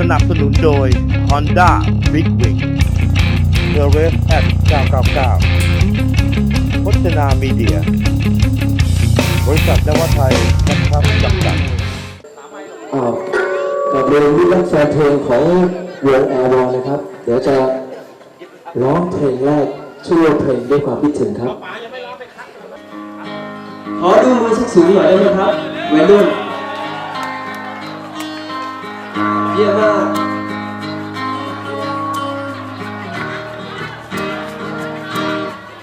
สนับสนุนโดย Honda Big Wing The Race at 999พจนามีเดีย บริษัทนวไทยนะครับจำกัดอ่ากับเรียนวิทย์แฟนเพลงของวงแอร์วอลนะครับ เดี๋ยวจะร้องเพลงแรกชื่อว่าเพลงด้วยความคิดถึงครับ ขอดูมือสักสูงหน่อยได้ไหมครับวัยรุ่น ยี่ยมมาก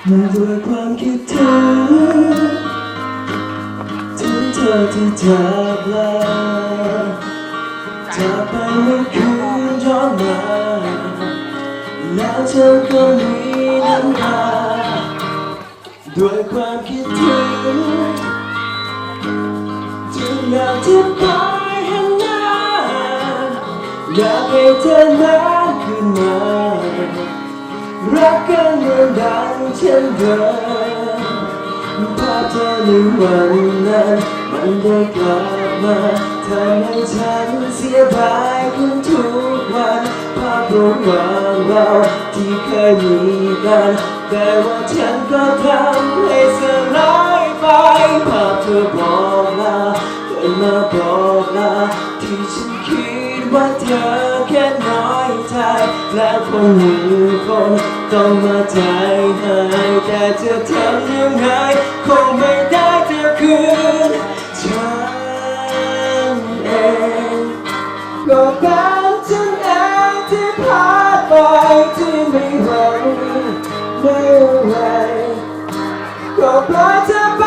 มาด้วยความคิดถึงถึงเธอที่จากลาจากไปเมื่อคืนย้อนมาแล้วเธอก็มีน้ำตาด้วยความคิดถึง อยากให้เธอนั้นขึ้นมารักกันเหมือนดังเช่นเดิมภาพเธอในวันนั้น มันได้กลับมาทำให้ฉันเสียดายคุณทุกวันภาพระหว่างเราที่เคยมีกันแต่ว่าฉันก็ทำให้สลายไปภาพเธอบอกลาเกิดมาบอกลาที่ฉัน ว่าเธอแค่น้อยใจ แล้วคงมีคนต้องมาใจให้แต่จะทำยังไงคงไม่ได้จะคืนฉันเองก็เป็นฉันเองที่พลาดไปที่ไม่หวังไม่อะไรก็ปล่อยเธอไป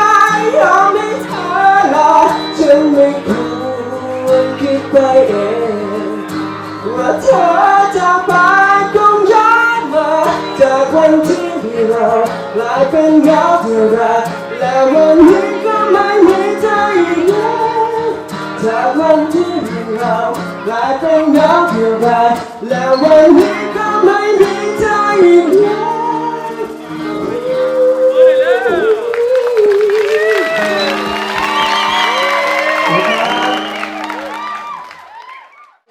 ยอมให้เธอลาฉันไม่ควรคิดไปเอง เธอจะไปคงย้อนมาจากวันที่เรากลายเป็นเงาเท่าไรและวันนี้ก็ไม่มีเธออีกแล้วจากวันที่เรากลายเป็นเงาเท่าไรและวัน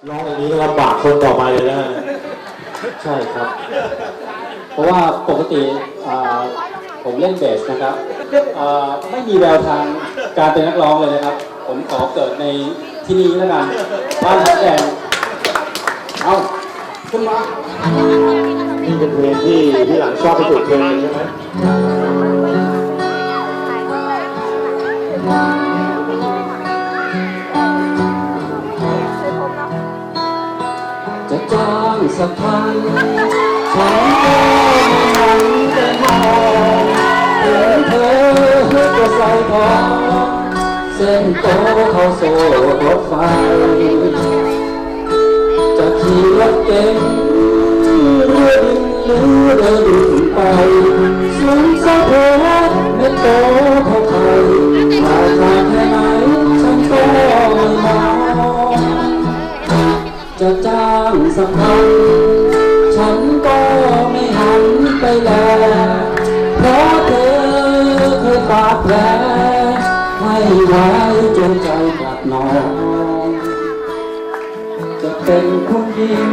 ร้องอย่างนี้ลำบากคนต่อไปเลยนะใช่ครับ เพราะว่าปกติอ่าผมเล่นเบสนะครับอ่าไม่มีแววทางการเป็นนักร้องเลยนะครับ ผมขอเกิดในที่นี้แล้วกันบ้านทับแดงเอาขึ้นมานี่เป็นเพลงที่ที่หลังชอบที่สุดเพลงใช่ไหม สัพันฉันก็ไม่หันจะมองเห็นเธอก็ใส่ทองเส้นโตเข้าโซ่รถไฟ จะขี่รถเก๋งเรือดินหรือเดินดินไปสูงสักเท่าไม่โตเท่าใคร ว้จนใจกลับนอนจะเป็นคนหญิง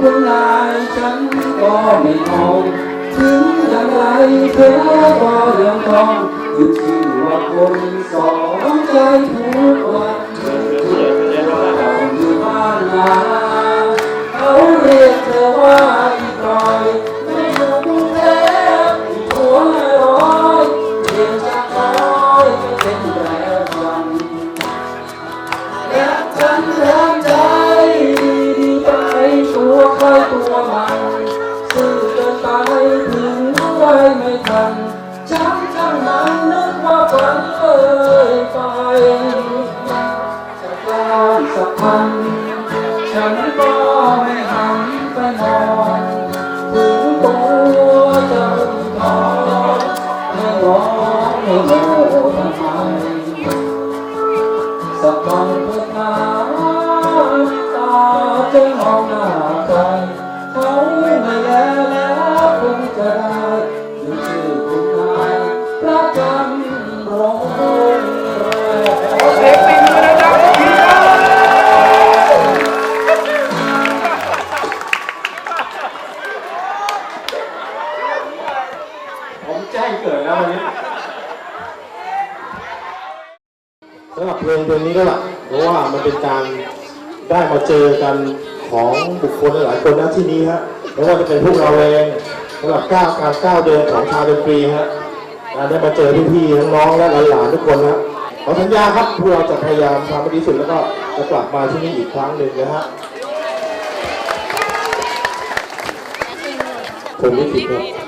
คนนายฉันก็ไม่มองถึงอย่างไรเธอก็ยังต้องอยู่ที่ว่าคนสองใจทุกวันเราอยู่บ้านนาเขา สัก ตัวนี้ก็วล่ะเพราะว่ามันเป็นการได้มาเจอกันของบุคคลหลายคนนที่นี้ฮะไม่ว่าจะเป็นพวกเราเองสำหรับก้าวการก้าวเดินของชาวดนตรีฮะการได้มาเจอพี่ๆน้องๆและหลานๆทุกคนนะขอสัญญาครับพวกเราจะพยายามทำให้ดีสุดแล้วก็จะกลับมาที่นี่อีกครั้งหนึ่งนะฮะผมไม่ผิดครับ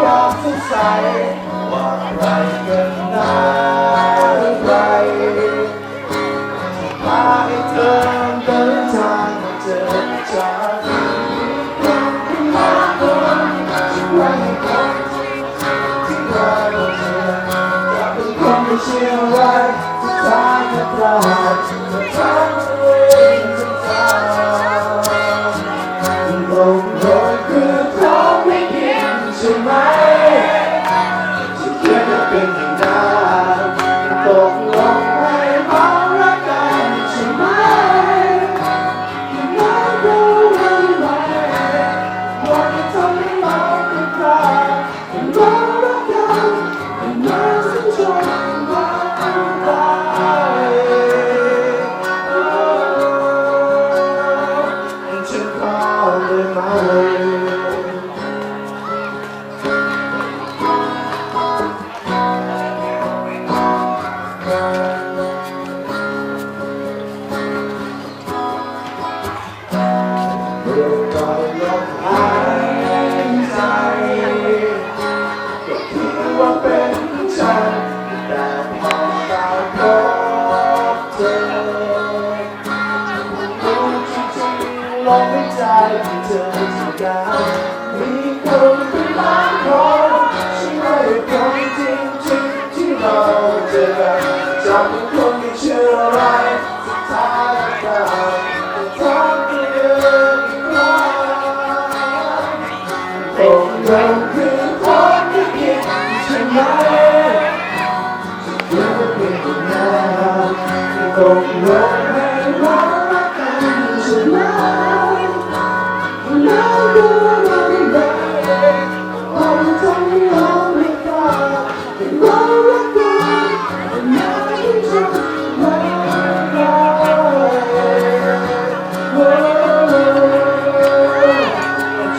อยากสงสัยว่าใครกันนาใครพาให้เธอเดินทางมาเจอฉันเชื่อว่าทางจะพลาดจะพลา In my weight. Stop.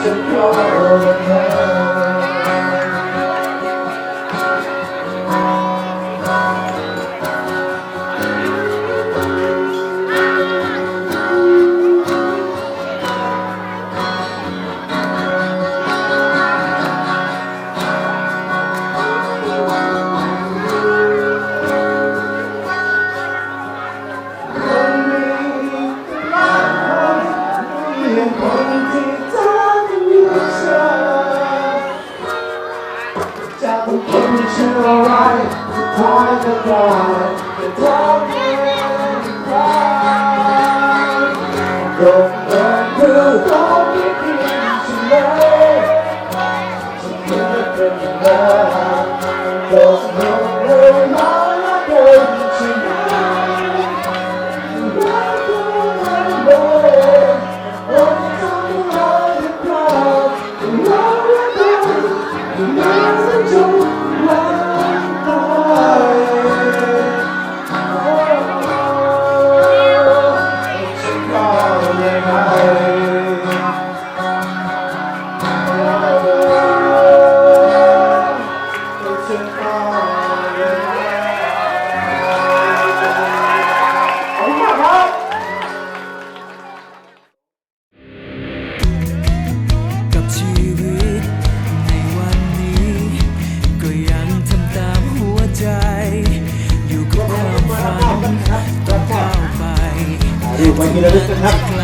tomorrow. you need a different.